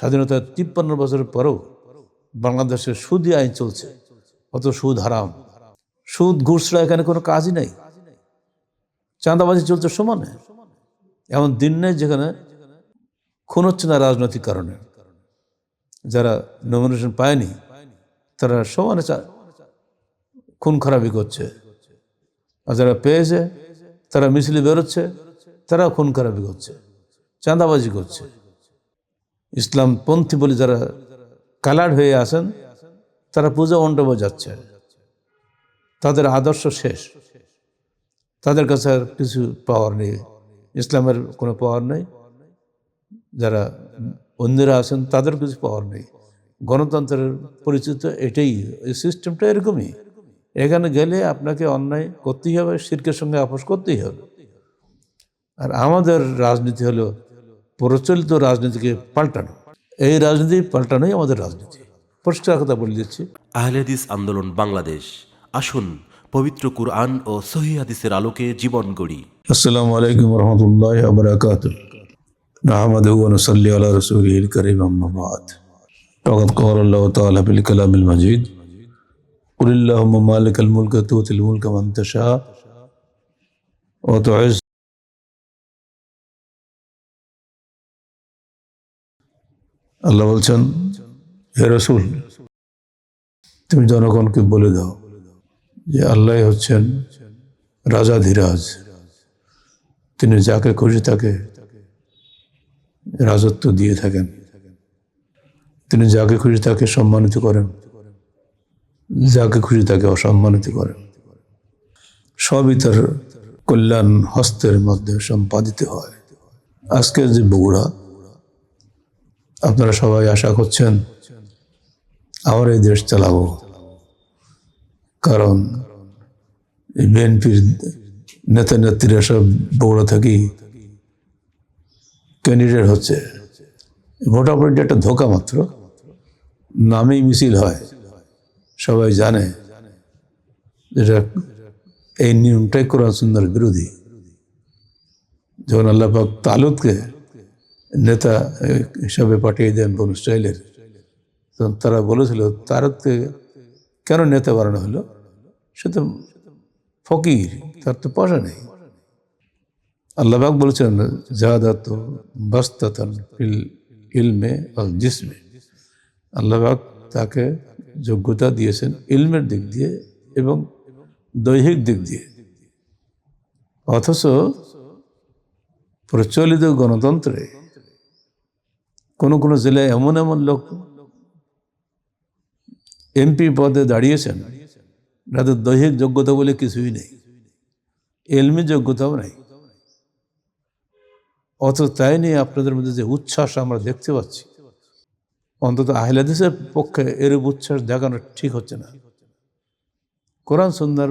স্বাধীনতার তিপ্পান্ন বছরের পরেও বাংলাদেশের সুদই আইন চলছে, অত সুদ হারাম। সুদ ঘুষ ছাড়া এখানে কোনো কাজই নেই। চাঁদাবাজি চলছে সমানে। এমন দিন নেই যেখানে খুন হচ্ছে না রাজনৈতিক কারণে। যারা নমিনেশন পায়নি, তারা সমানে খুন খারাপি করছে। আর যারা পেয়েছে, তারা মিছিলে বেরোচ্ছে তারা খুন খারাপি করছে, চাঁদাবাজি করছে। ইসলামপন্থী বলে যারা কালার হয়ে আছেন, তারা পূজা মণ্ডপে যাচ্ছে। তাদের আদর্শ শেষ। তাদের কাছে আর কিছু পাওয়ার নেই। ইসলামের কোনো পাওয়ার নেই। যারা অন্যরা আছেন, তাদের কিছু পাওয়ার নেই। গণতন্ত্রের পরিচিত এটাই, এই সিস্টেমটা এরকমই। এখানে গেলে আপনাকে অন্যায় করতেই হবে শির্কের সঙ্গে আপোষ করতেই হবে। আর আমাদের রাজনীতি হলো প্রচলিত রাজনীতিকে পাল্টানো এই রাজনীতি পাল্টানোই আমাদের রাজনীতি পরিষ্কার কথা বলে দিচ্ছি আহলেদিস আন্দোলন বাংলাদেশ আসুন পবিত্র কুরআন ও সহি হাদিসের আলোকে জীবন গড়ি السلام عليكم ورحمة الله وبركاته نحمده ونصلي على رسوله الكريم أما بعد فقد قال الله تعالى في الكلام المجيد قل اللهم مالك الملك تؤتي الملك من تشاء وتعز আল্লাহ বলছেন, হে রসুল, তুমি জনগণকে বলে দাও যে আল্লাহ হচ্ছেন রাজা ধীরাজ। তিনি যাকে খুশি তাকে রাজত্ব দিয়ে থাকেন। তিনি যাকে খুশি তাকে সম্মানিত করেন, যাকে খুশি তাকে অসম্মানিত করেন। সবই তার কল্যাণ হস্তের মধ্যে সম্পাদিত হয়। আজকের যে বগুড়া আপনারা সবাই আশা করছেন আমরা এই দেশ চালাবো। কারণ বিএনপির নেতা নেত্রীরা সব বগুড়া থেকেই ক্যান্ডিডেট হচ্ছে। ভোটাভুটি একটা ধোকা মাত্র। নামেই মিছিল হয়। সবাই জানে যেটা এই নিয়মটাই কোরআন সুন্দর বিরোধী। যখন আল্লাহ পাক তালুদকে নেতা হিসাবে পাঠিয়ে দেন বনু ইসরায়েলের তারা বলেছিল তারুদকে কেন নেতা বানানো হলো? সে তো ফকির, তার তো পয়সা নেই। আল্লাহবাক বলেছেন জাহাদাত বাস্তাতান ফিল ইলমে জিসমে। আল্লাহবাক তাকে যোগ্যতা দিয়েছেন ইলমের দিক দিয়ে এবং দৈহিক দিক দিয়ে। অথচ প্রচলিত গণতন্ত্রে কোনো কোনো জেলায় এমন এমন লোক এমপি পদে দাঁড়িয়েছেন। যাদের দৈহিক যোগ্যতা বলে কিছুই নেই। এলমি যোগ্যতাও নেই। অথচ তাই নিয়ে আপনাদের মধ্যে যে উচ্ছ্বাস আমরা দেখতে পাচ্ছি, অন্তত আহিলাদিসের পক্ষে এরূপ উচ্ছ্বাস দেখানো ঠিক হচ্ছে না। কোরআন সুন্দর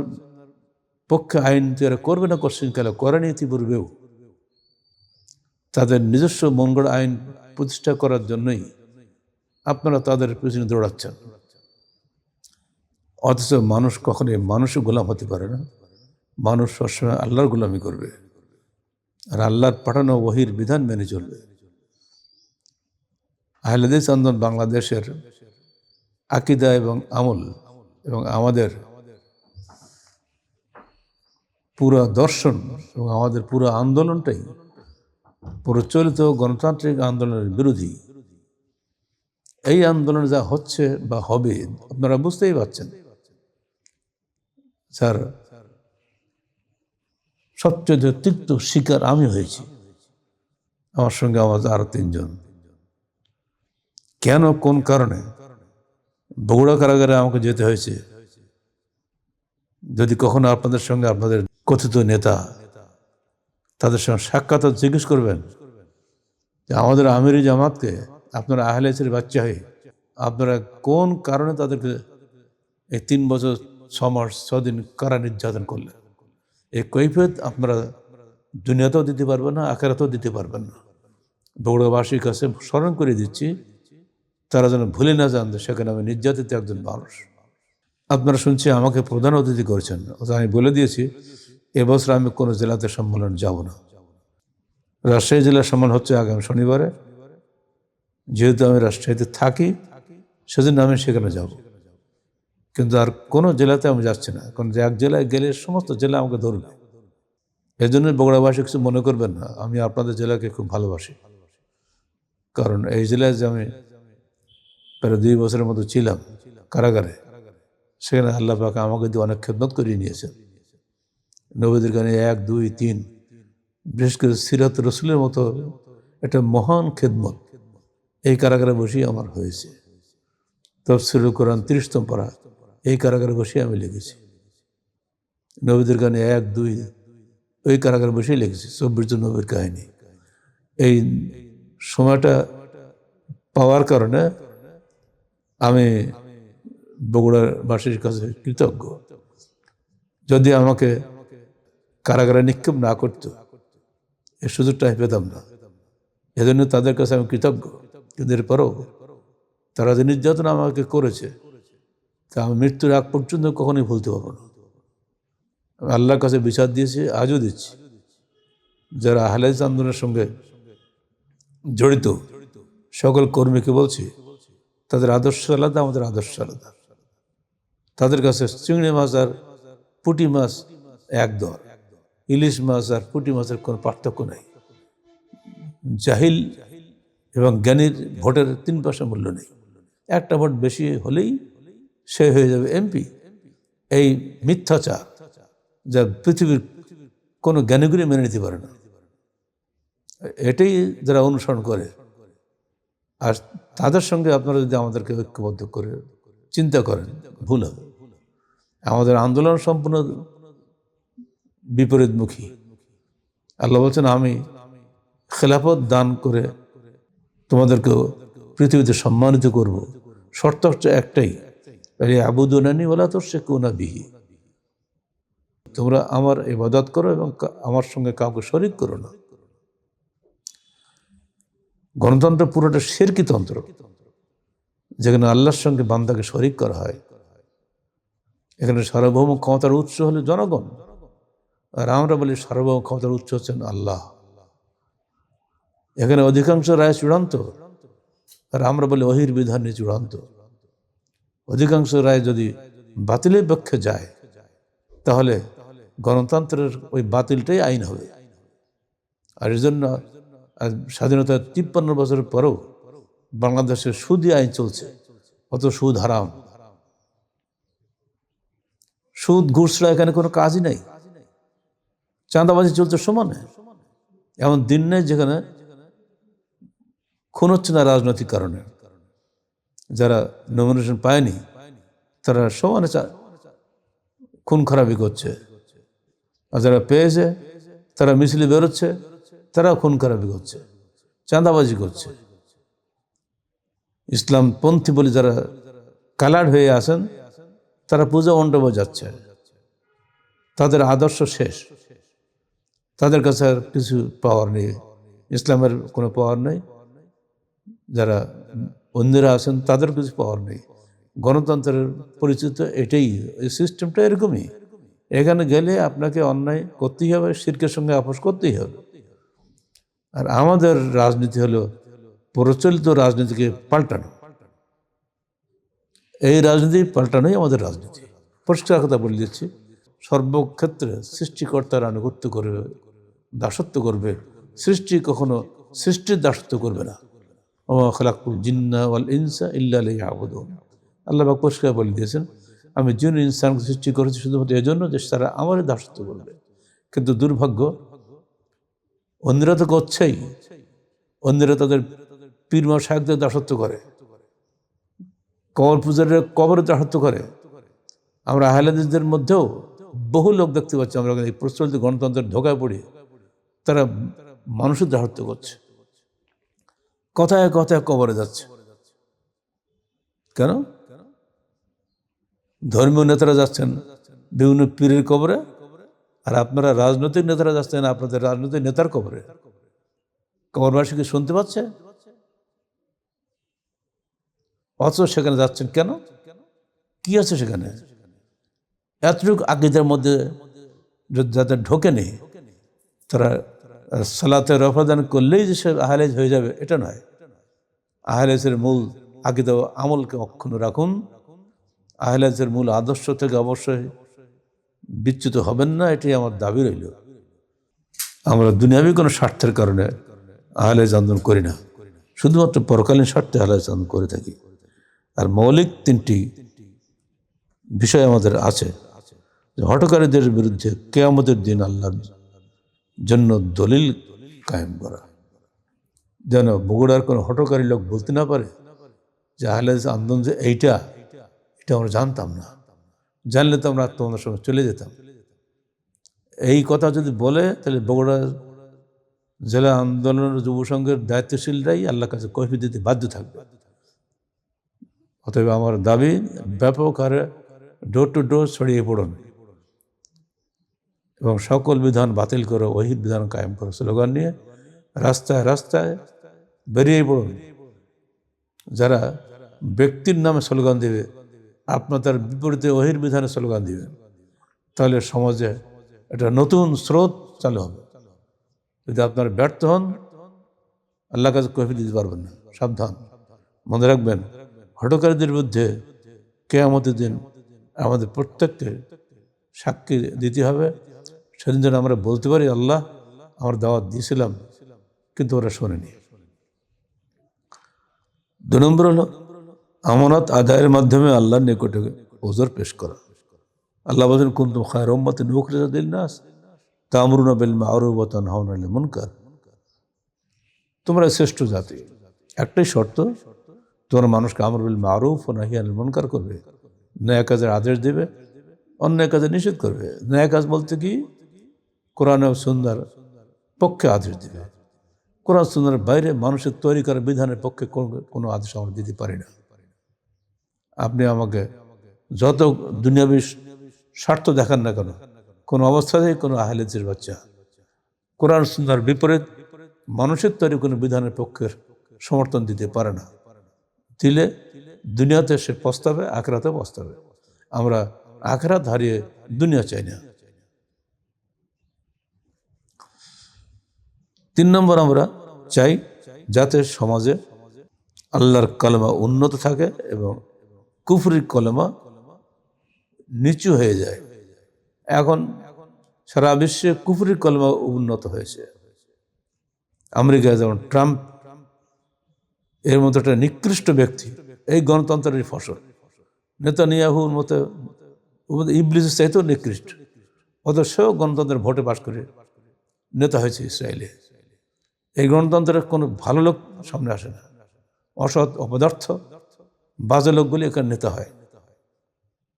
পক্ষে আইন যারা করবে না কোশ্চিন কালে করেনি ইতিপূর্বেও তাদের নিজস্ব মঙ্গল আইন প্রতিষ্ঠা করার জন্যই আপনারা তাদের পিছনে দৌড়াচ্ছেন। অথচ মানুষ কখনোই মানুষও গোলাম হতে পারে না। মানুষ সবসময় আল্লাহর গোলামি করবে আর আল্লাহর পাঠানো ওহির বিধান মেনে চলবে। আহলেদিস আন্দোলন বাংলাদেশের আকিদা এবং আমল এবং আমাদের পুরো দর্শন এবং আমাদের পুরো আন্দোলনটাই প্রচলিত গণতান্ত্রিক আন্দোলনের বিরোধী। এই আন্দোলন যা হচ্ছে বা হবে, আপনারা বুঝতেই পারছেন। স্যার, সবচেয়ে তিক্ত শিকার আমি হয়েছি। আমার সঙ্গে আমার আরও তিনজন। কেন, কোন কারণে? বগুড়া কারাগারে আমাকে যেতে হয়েছে। যদি কখনো আপনাদের সঙ্গে আপনাদের কথিত নেতা তাদের সঙ্গে সাক্ষাৎ জিজ্ঞেস করবেন যে আমাদের আমিরি জামাতকে আপনারা আহলেছের বাচ্চা হয়ে আপনারা কোন কারণে তাদেরকে এই তিন বছর, ছ মাস ছদিন কারা নির্যাতন করলেন? এই কৈফিয়ত আপনারা দুনিয়াতেও দিতে পারবেন না, আখেরাতেও দিতে পারবেন না। বগুড়াবাসীর কাছে স্মরণ করে দিচ্ছি, তারা যেন ভুলে না যান সেখানে আমি নির্যাতিত একজন মানুষ। আপনারা শুনছি আমাকে প্রধান অতিথি করেছেন। আমি বলে দিয়েছি এবছর আমি কোনো জেলাতে সম্মেলন যাব না। রাজশাহী জেলার সম্মেলন হচ্ছে আগামী শনিবারে। যেহেতু আমি রাজশাহীতে থাকি, সেজন্য আমি সেখানে যাব। কিন্তু আর কোনো জেলাতে আমি যাচ্ছি না। কারণ এক জেলায় গেলে সমস্ত জেলা আমাকে ধরবে। এই জন্য বগুড়াবাসী কিছু মনে করবেন না। আমি আপনাদের জেলাকে খুব ভালোবাসি। কারণ এই জেলায় যে আমি প্রায় দুই বছরের মতো ছিলাম কারাগারে, সেখানে আল্লাহ পাক আমাকে দিয়ে অনেক খেদমত করিয়ে নিয়েছেন। নবীদের গানে এক, দুই, তিন। বিশেষ করে সিরাত রসুলের মতো একটা মহান খেদমত এই কারাগারে বসেই আমার হয়েছে। তফসিরুল কোরআন তিরিশতম পারা, এই কারাগারে বসেই আমি লিখেছি। নবীদের গানে এক, দুই, ওই কারাগারে বসেই লিখেছি চব্বিশ জন নবীর কাহিনী। এই সময়টা পাওয়ার কারণে আমি বগুড়ার বাসীর কাছে কৃতজ্ঞ। যদি আমাকে কারাগারে নিক্ষেপ না করত। এই সুযোগটা পেতাম না। এজন্য তাদের কাছে আমি কৃতজ্ঞ। কিন্তু এরপরও তারা যে নির্যাতন আমাকে করেছে, তা আমি মৃত্যুর আগ পর্যন্ত কখনোই ভুলতে পারব না। আমি আল্লাহর কাছে বিচার দিয়েছি, আজও দিচ্ছি। যারা আহলাইজ আন্দোলনের সঙ্গে জড়িত, সকল কর্মীকে বলছি, তাদের আদর্শ আলাদা, আমাদের আদর্শ আলাদা। তাদের কাছে চিংড়ি মাছ আর পুঁটি মাছ এক দর ইলিশ মাছ আর পুঁটি মাছের কোনো পার্থক্য নেই। জাহিল এবং জ্ঞানীর ভোটের তিন পয়সা মূল্য নেই। একটা ভোট বেশি হলেই সে হয়ে যাবে এমপি। এই মিথ্যাচার যা পৃথিবীর কোনো জ্ঞানীগুলি মেনে নিতে পারে না। এটাই যারা অনুসরণ করে। আর তাদের সঙ্গে আপনারা যদি আমাদেরকে ঐক্যবদ্ধ করে চিন্তা করেন, ভুল হবে। আমাদের আন্দোলন সম্পূর্ণ বিপরীতমুখী। আল্লাহ বলছেন, আমি খেলাফত দান করে তোমাদেরকে পৃথিবীতে সম্মানিত করব। শর্ত হচ্ছে একটাই আবুদনানি বলা তো সে কোনা বিহি। তোমরা আমার ইবাদত করো এবং আমার সঙ্গে কাউকে শরিক করো না। গণতন্ত্র পুরোটা শেরকি তন্ত্র, যেখানে আল্লাহর সঙ্গে বান্দাকে শরিক করা হয়। এখানে সার্বভৌম ক্ষমতার উৎস হলো জনগণ। আর আমরা বলি সার্বভৌম ক্ষমতার উৎস হচ্ছেন আল্লাহ। এখানে অধিকাংশ রায় চূড়ান্ত আর আমরা বলি অহির বিধানে চূড়ান্ত। অধিকাংশ রায় যদি বাতিলের পক্ষে যায়, তাহলে গণতন্ত্রের ওই বাতিলটাই আইন হবে। আর এই জন্য স্বাধীনতার তিপ্পান্ন বছরের পরেও বাংলাদেশে সুদই আইন চলছে অত সুদ হারাম। সুদ ঘুষ ছাড়া এখানে কোনো কাজই নেই। চাঁদাবাজি চলছে সমানে। এমন দিন নেই যেখানে খুন হচ্ছে না রাজনৈতিক কারণে। যারা নমিনেশন পায়নি, তারা সমানে খুন খারাপি করছে। আর যারা পেয়েছে, তারা মিছিলে বেরোচ্ছে তারা খুন খারাপি করছে, চাঁদাবাজি করছে। ইসলাম পন্থী বলে যারা কালার হয়ে আসেন তারা পূজা মণ্ডপে যাচ্ছে। তাদের আদর্শ শেষ। তাদের কাছে আর কিছু পাওয়ার নেই। ইসলামের কোনো পাওয়ার নেই। যারা অন্যরা আছেন, তাদের কিছু পাওয়ার নেই। গণতন্ত্রের পরিচিত এটাই, এই সিস্টেমটা এরকমই। এখানে গেলে আপনাকে অন্যায় করতেই হবে, শির্কের সঙ্গে আপোষ করতেই হবে। আর আমাদের রাজনীতি হলো প্রচলিত রাজনীতিকে পাল্টানো। এই রাজনীতি পাল্টানোই আমাদের রাজনীতি। পরিষ্কার কথা বলে দিচ্ছি। সর্বক্ষেত্রে সৃষ্টিকর্তার আনুগত্য করবে দাসত্ব করবে, সৃষ্টি কখনো সৃষ্টির দাসত্ব করবে না। ও খালাকুল জিন্না ওয়াল ইনসা ইল্লা আবুদুন আল্লাহ পরিষ্কার বলে দিয়েছেন, আমি জিন ইনসানকে সৃষ্টি করেছি শুধুমাত্র এজন্য যে তারা আমারই দাসত্ব করবে। কিন্তু দুর্ভাগ্য, অন্যরা তো করছেই। অন্যরা তাদের পীরমা সাহেবদের দাসত্ব করে। কবর পূজারে কবরে দাসত্ব করে। আমরা আহলাদিসদের মধ্যেও বহু লোক দেখতে পাচ্ছি, আমরা এই প্রচলিত গণতন্ত্রের ধোকায় পড়ি। তারা মানুষের দাসত্ব করছে। কথায় কথায় কবরে যাচ্ছে। কেন? ধর্মীয় নেতারা যাচ্ছেন, বিভিন্ন পীরের কবরে, আর আপনারা রাজনৈতিক নেতারা যাচ্ছেন, আপনাদের রাজনৈতিক নেতার কবরে। কবরবাসীকে শুনতে পাচ্ছে? অথচ সেখানে যাচ্ছেন কেন? কি আছে সেখানে? এতটুকু আকিদের মধ্যে যাদের ঢোকে নেই তারা সালাতে রফাদান করলেই যে সে আহলেজ হয়ে যাবে, এটা নয়। আহলেসের মূল আকিদা ও আমলকে অক্ষুণ্ণ রাখুন। আহলেসের মূল আদর্শ থেকে অবশ্যই বিচ্যুত হবেন না, এটাই আমার দাবি রইল। আমরা দুনিয়াবি কোনো স্বার্থের কারণে আহলেজ আন্দোলন করি না। শুধুমাত্র পরকালীন স্বার্থে আহলেজ আন্দোলন করে থাকি। আর মৌলিক তিনটি বিষয় আমাদের আছে। হটকারীদের বিরুদ্ধে কেয়ামতের দিন আল্লাহর জন্য দলিল কায়েম করা। যেন বগুড়ার কোনো হটকারী লোক বলতে না পারে যে আহলেজ আন্দোলন যে এইটা, এটা আমরা জানতাম না। জানলে তো আমরা তোমাদের সঙ্গে চলে যেতাম। এই কথা যদি বলে, তাহলে বগুড়া জেলা আন্দোলনের যুব সংঘের দায়িত্বশীলরাই আল্লাহর কাছে কৈফি দিতে বাধ্য থাকবে। অতএব আমার দাবি, ব্যাপক হারে ডোর টু ডোর ছড়িয়ে পড়ুন। এবং সকল বিধান বাতিল করে ওহিদ বিধান কায়েম করো স্লোগান নিয়ে রাস্তায় রাস্তায় বেরিয়ে পড়ুন। যারা ব্যক্তির নামে স্লোগান দেবে, আপনার তার বিপরীতে ওহির বিধানে স্লোগান দিবেন তাহলে সমাজে একটা নতুন স্রোত চালু হবে। যদি আপনার ব্যর্থ হন আল্লাহ কাছে কফি দিতে পারবেন না। সাবধান। মনে রাখবেন, হটকারীদের বিরুদ্ধে কেয়ামতের দিন আমাদের প্রত্যেককে সাক্ষী দিতে হবে। সেদিন যেন আমরা বলতে পারি, আল্লাহ, আমার দাওয়াত দিয়েছিলাম, কিন্তু ওরা শোনেনি। দু নম্বর হলো, আমানত আদায়ের মাধ্যমে আল্লাহর নিকটে ওজোর পেশ করা। আল্লাহ বলছেন, কুন্তুম খায়ের নুখরিজা দিল নাস তামরুনা বিল মারুফ ওয়া তানহাউনা আনিল মুনকার। তোমরা শ্রেষ্ঠ জাতি। একটাই শর্ত, তোমরা মানুষকে আমর বিল মারুফ ও নাহি আনিল মুনকার করবে। ন্যায় কাজের আদেশ দেবে, অন্যায় কাজে নিষেধ করবে। ন্যায় কাজ বলতে কি? কোরআন সুন্দর পক্ষে আদেশ দেবে। কোরআন সুন্দরের বাইরে মানুষের তৈরি করা বিধানের পক্ষে কোনো- কোনো আদেশ আমরা দিতে পারি না। আপনি আমাকে যত দুনিয়াবী স্বার্থ দেখান না কেন, কোনো অবস্থাতেই কোনো আহলেজের বাচ্চা, কোরআন সুন্দর বিপরীত মানুষের তৈরি কোনো বিধানের পক্ষের সমর্থন দিতে পারে না। দিলে দুনিয়াতে সে পস্তাবে আখরাতে পস্তাবে। আমরা আখরাত হারিয়ে দুনিয়া চাই না। তিন নম্বর আমরা চাই যাতে সমাজে আল্লাহর কলমা উন্নত থাকে এবং কুফরির কলমা নিচু হয়ে যায়। এখন সারা বিশ্বে কুফরির কলমা উন্নত হয়েছে। আমেরিকা যেমন ট্রাম্প এর মতো একটা নিকৃষ্ট ব্যক্তি, এই গণতন্ত্রের ফসল। নেতানিয়াহুর মতো ইবলিসের চাইতেও নিকৃষ্ট, অথচ গণতন্ত্রের ভোটে পাশ করে নেতা হয়েছে ইসরায়েলে। এই গণতন্ত্রের কোনো ভালো লোক সামনে আসে না। অসৎ অপদার্থ, বাজে লোকগুলি এখানে নেতা হয়।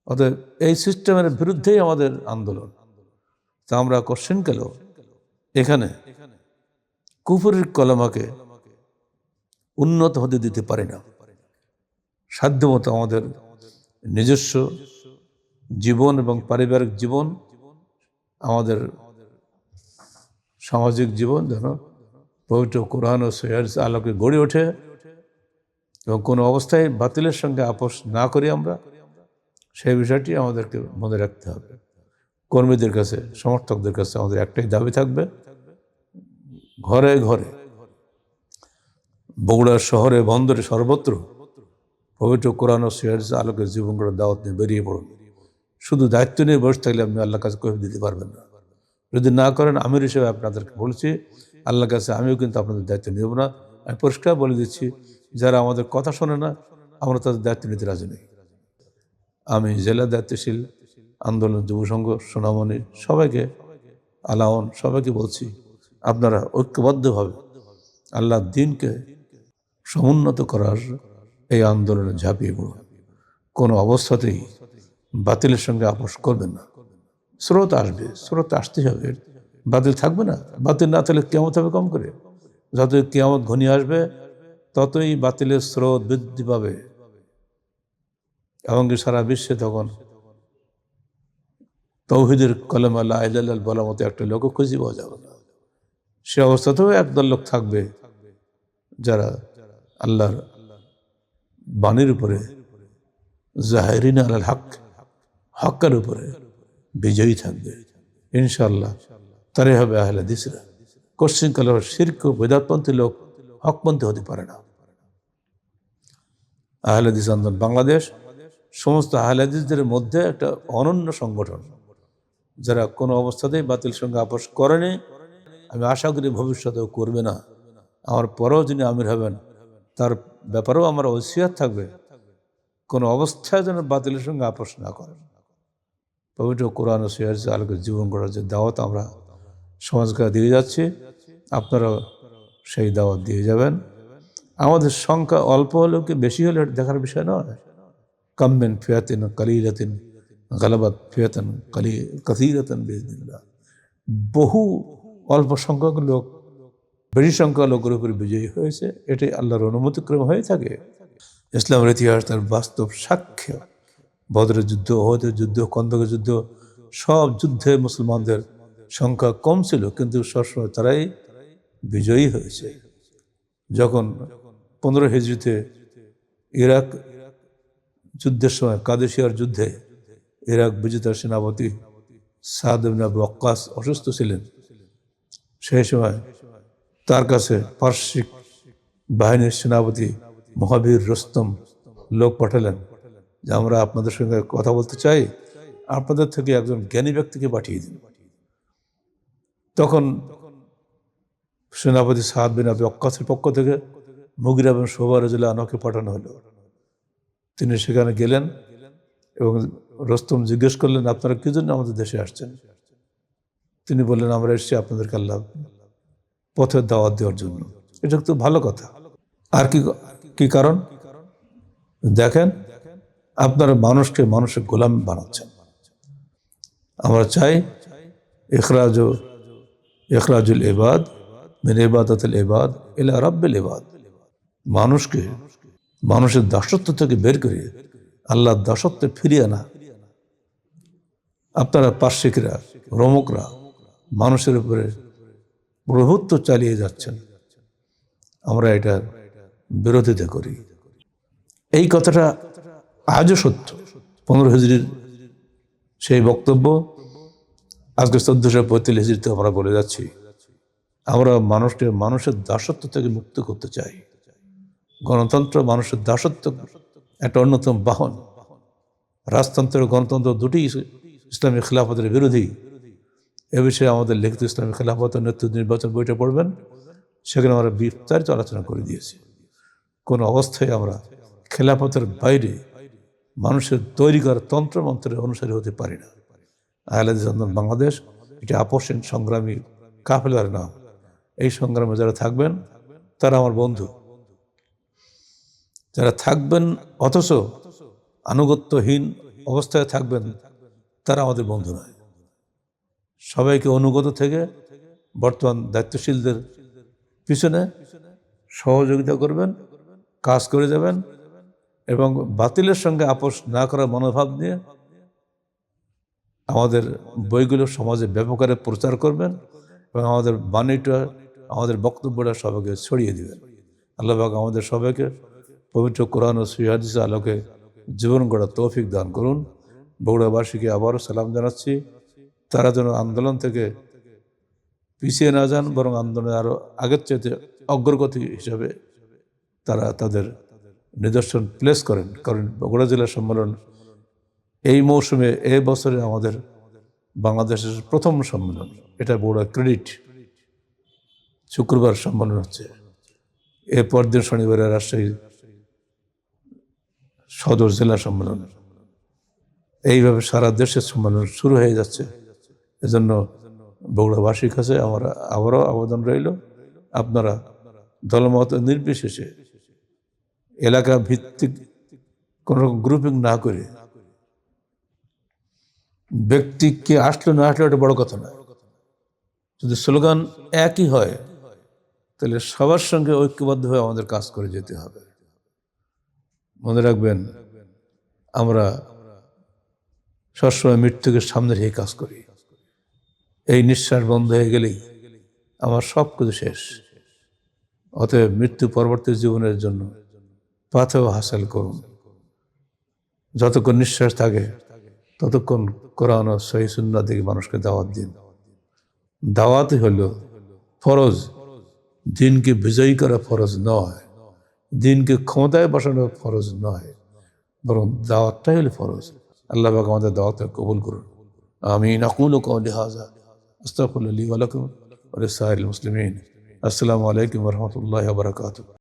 অতএব এই সিস্টেমের বিরুদ্ধেই আমাদের আন্দোলন। তা আমরা কোশ্চেন কেন? এখানে কুফুরের কলমাকে উন্নত হতে দিতে পারি না। সাধ্যমতো আমাদের নিজস্ব জীবন এবং পারিবারিক জীবন, আমাদের সামাজিক জীবন যেন পবিত্র কোরআন ও সৈয়ার আলোকে গড়ে ওঠে এবং কোনো অবস্থায় বাতিলের সঙ্গে আপোষ না করি আমরা, সেই বিষয়টি আমাদেরকে মনে রাখতে হবে। কর্মীদের কাছে, সমর্থকদের কাছে আমাদের একটাই দাবি থাকবে, ঘরে ঘরে বগুড়ার শহরে বন্দরে সর্বত্র পবিত্র কোরআন ও সিয়ার আলোকের জীবন গড়ার দাওয়াত নিয়ে বেরিয়ে পড়ুন। শুধু দায়িত্ব নিয়ে বসে থাকলে আপনি আল্লাহ কাছে কয়ে দিতে পারবেন না। যদি না করেন, আমির হিসেবে আপনাদেরকে বলছি আল্লাহর কাছে আমিও কিন্তু আপনাদের দায়িত্ব নেব না। আমি পরিষ্কার বলে দিচ্ছি, যারা আমাদের কথা শোনে না, আমরা তাদের দায়িত্ব নিতে রাজি নেই। আমি জেলা দায়িত্বশীল আন্দোলন যুব সংঘ, সোনামণি, সবাইকে আলাওন সবাইকে বলছি, আপনারা ঐক্যবদ্ধভাবে আল্লাহ দিনকে সমুন্নত করার এই আন্দোলনে ঝাঁপিয়ে পড়ুন। কোনো অবস্থাতেই বাতিলের সঙ্গে আপোষ করবেন না। স্রোত আসবে, স্রোত আসতেই হবে। বাতিল থাকবে না। বাতিল না থাকলে কেমত হবে কম করে। যতই কেয়ামত ঘনিয়ে আসবে, ততই বাতিলের স্রোত বৃদ্ধি পাবে। এমনকি সারা বিশ্বে তখন তৌহিদের কলম আল্লাহ বলার মতো একটা লোকও খুঁজে পাওয়া যাবে না। সে অবস্থাতেও একদল লোক থাকবে যারা আল্লাহর বাণীর উপরে, জাহেরিন আল হক, হকের উপরে বিজয়ী থাকবে। ইনশাল্লাহ তারাই হবে আহলে দিসরা। কোশ্চিন কালের শির্ক বেদাতপন্থী লোক, হকপন্থী হতে পারে না। আহলাদিস আন্দোলন বাংলাদেশ, সমস্ত আহলাদিসদের মধ্যে একটা অনন্য সংগঠন, যারা কোনো অবস্থাতেই বাতিল সঙ্গে আপোষ করেনি। আমি আশা করি ভবিষ্যতেও করবে না। আমার পরেও যিনি আমির হবেন, তার ব্যাপারেও আমার ঐশিয়াত থাকবে। কোনো অবস্থায় যেন বাতিলের সঙ্গে আপোষ না করেন। পবিত্র কোরআন ও সিয়ার আলোকে জীবন গড়ার যে দাওয়াত আমরা সমাজকে দিয়ে যাচ্ছি, আপনারা সেই দাওয়াত দিয়ে যাবেন। আমাদের সংখ্যা অল্প হলেও কি বেশি হলে দেখার বিষয় নয়? কামবেন ফিয়াতিন কালিরাতিন গালাবাত ফিয়াতন কালি, কাসিরাতন বেজনিল্লাহ বহু অল্প সংখ্যক লোক, বেশি সংখ্যক লোকের উপরে বিজয়ী হয়েছে, এটাই আল্লাহর অনুমতিক্রম হয়ে থাকে। ইসলামের ইতিহাস তার বাস্তব সাক্ষ্য। বদরের যুদ্ধ, ওহদের যুদ্ধ, কন্দকের যুদ্ধ, সব যুদ্ধে মুসলমানদের সংখ্যা কম ছিল, কিন্তু সবসময় তারাই বিজয়ী হয়েছে। যখন পনেরো হিজড়িতে ইরাক যুদ্ধের সময়, কাদেশিয়ার যুদ্ধে ইরাক বিজেতার সেনাপতি আবু ওয়াক্কাস অসুস্থ ছিলেন, সেই সময় তার কাছে পার্শ্বিক বাহিনীর সেনাপতি মহাবীর রস্তম লোক পাঠালেন যে, আমরা আপনাদের সঙ্গে কথা বলতে চাই। আপনাদের থেকে একজন জ্ঞানী ব্যক্তিকে পাঠিয়ে দিন। তখন সেনাপতি সাহাদ বিন আবি অক্কাসের পক্ষ থেকে মুগির এবং শোভা রাজুল্লাহ আনকে পাঠানো হলো। তিনি সেখানে গেলেন এবং রস্তম জিজ্ঞেস করলেন, আপনারা কি জন্য আমাদের দেশে আসছেন? তিনি বললেন, আমরা এসেছি আপনাদেরকে আল্লাহ পথের দাওয়াত দেওয়ার জন্য। এটা তো ভালো কথা। আর কি কি কারণ? দেখেন, আপনারা মানুষকে মানুষের গোলাম বানাচ্ছেন। আমরা চাই ইখরাজ ইখরাজুল এবাদ মেন এবাদতুল এবাদ এলা রব্বিল এবাদ মানুষকে, মানুষের দাসত্ব থেকে বের করে আল্লাহর দাসত্বে ফিরিয়ে আনা। আপনারা পার্শ্বিকরা রমকরা, মানুষের উপরে প্রভুত্ব চালিয়ে যাচ্ছেন। আমরা এটা বিরোধিতা করি। এই কথাটা আজও সত্য। পনেরো হিজড়ির সেই বক্তব্য আজকে চোদ্দশো পঁয়তাল্লিশ হিজড়িতে আমরা বলে যাচ্ছি, আমরা মানুষকে, মানুষের দাসত্ব থেকে মুক্ত করতে চাই। গণতন্ত্র মানুষের দাসত্ব, একটা অন্যতম বাহন। রাজতন্ত্র গণতন্ত্র দুটি ইসলামী খেলাফতের বিরোধী। এ বিষয়ে আমাদের লিখিত ইসলামী খেলাফত নেতৃত্ব নির্বাচন বইটা পড়বেন। সেখানে আমরা বিস্তারিত আলোচনা করে দিয়েছি। কোনো অবস্থায় আমরা খেলাফতের বাইরে মানুষের তৈরি করা তন্ত্রমন্ত্রের অনুসারী হতে পারি না। আহলাদিস আন্দোলন বাংলাদেশ, এটি আপসীন সংগ্রামী কাফেলার নাম এই সংগ্রামে যারা থাকবেন, তারা আমার বন্ধু। যারা থাকবেন অথচ আনুগত্যহীন অবস্থায় থাকবেন, তারা আমাদের বন্ধু নয়। সবাইকে অনুগত থেকে বর্তমান দায়িত্বশীলদের পিছনে সহযোগিতা করবেন, কাজ করে যাবেন এবং বাতিলের সঙ্গে আপোষ না করার মনোভাব নিয়ে আমাদের বইগুলো সমাজে ব্যাপকারে প্রচার করবেন এবং আমাদের বাণীটা, আমাদের বক্তব্যটা সবাইকে ছড়িয়ে দেবেন। আল্লাহবাক আমাদের সবাইকে পবিত্র কোরআন ও সুহাদিস আলোকে জীবন গড়া তৌফিক দান করুন। বগুড়াবাসীকে আবারও সালাম জানাচ্ছি। তারা যেন আন্দোলন থেকে পিছিয়ে না যান, বরং আন্দোলনে আরও আগের চাইতে অগ্রগতি হিসাবে তারা তাদের নিদর্শন প্লেস করেন। কারণ বগুড়া জেলা সম্মেলন এই মৌসুমে এ বছরে আমাদের বাংলাদেশের প্রথম সম্মেলন। এটা বড় ক্রেডিট। শুক্রবার সম্মেলন হচ্ছে। এর পরদিন শনিবারে রাজশাহী সদর জেলা সম্মেলন। এইভাবে সারা দেশের সম্মেলন শুরু হয়ে যাচ্ছে। এজন্য বগুড়াবাসীর কাছে আমার আবারও আবেদন রইল। আপনারা দলমত নির্বিশেষে এলাকা ভিত্তিক কোনো গ্রুপিং না করে ব্যক্তি কে আসলো না আসলো এটা বড় কথা নয়। যদি স্লোগান একই হয়, তাহলে সবার সঙ্গে ঐক্যবদ্ধ হয়ে আমাদের কাজ করে যেতে হবে। মনে রাখবেন, আমরা সবসময় মৃত্যুকে সামনে রেখে কাজ করি। এই নিঃশ্বাস বন্ধ হয়ে গেলেই আমার সব কিছু শেষ। অতএব মৃত্যু পরবর্তী জীবনের জন্য পাথেও হাসিল করুন। যতক্ষণ নিঃশ্বাস থাকে ততক্ষণ কোরআন ও সহি সুন্না থেকে মানুষকে দাওয়াত দিন। দাওয়াতই হলো ফরজ। দিনকে বিজয়ী করা ফরজ নয়। দিনকে ক্ষমতায় বসানো ফরজ নয়। বরং দাওয়াতটাই হলে ফরজ। আল্লাহ পাক আমাদের দাওয়াতটা কবুল করুন। আমিন। আকুল কৌলি হাজা আস্তাকুল্লি ওয়ালাকুম ওয়া লিসাইরিল মুসলিমিন। আসসালামু আলাইকুম রাহমাতুল্লাহি ওয়া বারাকাতুহু।